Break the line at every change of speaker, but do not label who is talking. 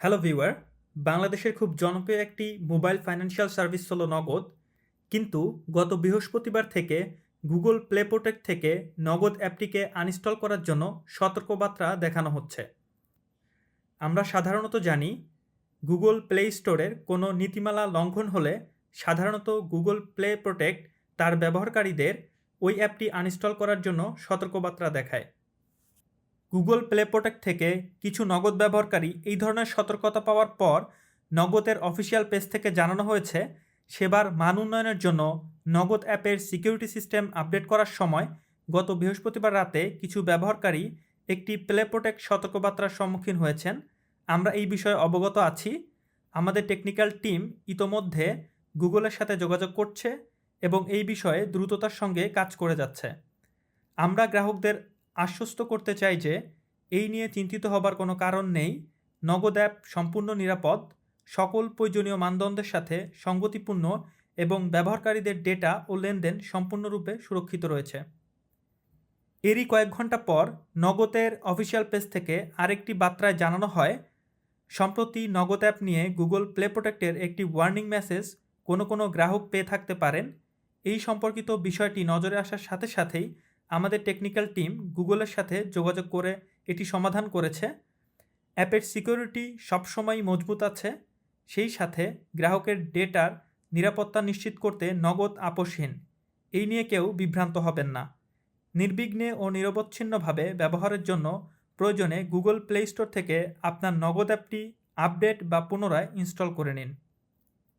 Hello viewer, বাংলাদেশের খুব জনপ্রিয় একটি মোবাইল ফাইন্যান্সিয়াল সার্ভিস হলো নগদ। কিন্তু গত বৃহস্পতিবার থেকে গুগল প্লে প্রোটেক্ট থেকে নগদ অ্যাপটিকে আনইনস্টল করার জন্য সতর্কবার্তা দেখানো হচ্ছে। আমরা সাধারণত জানি, গুগল প্লে স্টোরের কোনো নীতিমালা লঙ্ঘন হলে সাধারণত গুগল প্লে প্রোটেক্ট তার ব্যবহারকারীদের ওই অ্যাপটি আনইনস্টল করার জন্য সতর্কবার্তা দেখায়। গুগল প্লে প্রোটেক্ট থেকে কিছু নগদ ব্যবহারকারী এই ধরনের সতর্কতা পাওয়ার পর নগদের অফিসিয়াল পেজ থেকে জানানো হয়েছে, সেবার মান উন্নয়নের জন্য নগদ অ্যাপের সিকিউরিটি সিস্টেম আপডেট করার সময় গত বৃহস্পতিবার রাতে কিছু ব্যবহারকারী একটি প্লে প্রোটেক্ট সতর্কবার্তার সম্মুখীন হয়েছেন। আমরা এই বিষয়ে অবগত আছি। আমাদের টেকনিক্যাল টিম ইতোমধ্যে গুগলের সাথে যোগাযোগ করছে এবং এই বিষয়ে দ্রুততার সঙ্গে কাজ করে যাচ্ছে। আমরা গ্রাহকদের আশ্বস্ত করতে চাই যে এই নিয়ে চিন্তিত হবার কোনো কারণ নেই। নগদ অ্যাপ সম্পূর্ণ নিরাপদ। সকল প্রয়োজনীয় মানদণ্ডের সাথে সঙ্গতিপূর্ণ এবং ব্যবহারকারীদের ডেটা ও লেনদেন সম্পূর্ণরূপে সুরক্ষিত রয়েছে। এরই কয়েক ঘণ্টা পর নগদের অফিসিয়াল পেজ থেকে আরেকটি বার্তায় জানানো হয়, সম্প্রতি নগদ অ্যাপ নিয়ে গুগল প্লে প্রোটেক্টের একটি ওয়ার্নিং মেসেজ কোনো কোনো গ্রাহক পেয়ে থাকতে পারেন। এই সম্পর্কিত বিষয়টি নজরে আসার সাথে সাথেই আমাদের টেকনিক্যাল টিম গুগলের সাথে যোগাযোগ করে এটি সমাধান করেছে। অ্যাপের সিকিউরিটি সবসময়ই মজবুত আছে। সেই সাথে গ্রাহকের ডেটার নিরাপত্তা নিশ্চিত করতে নগদ আপোষহীন। এই নিয়ে কেউ বিভ্রান্ত হবেন না। নির্বিঘ্নে ও নিরবচ্ছিন্নভাবে ব্যবহারের জন্য প্রয়োজনে গুগল প্লে স্টোর থেকে আপনার নগদ অ্যাপটি আপডেট বা পুনরায় ইনস্টল করে নিন।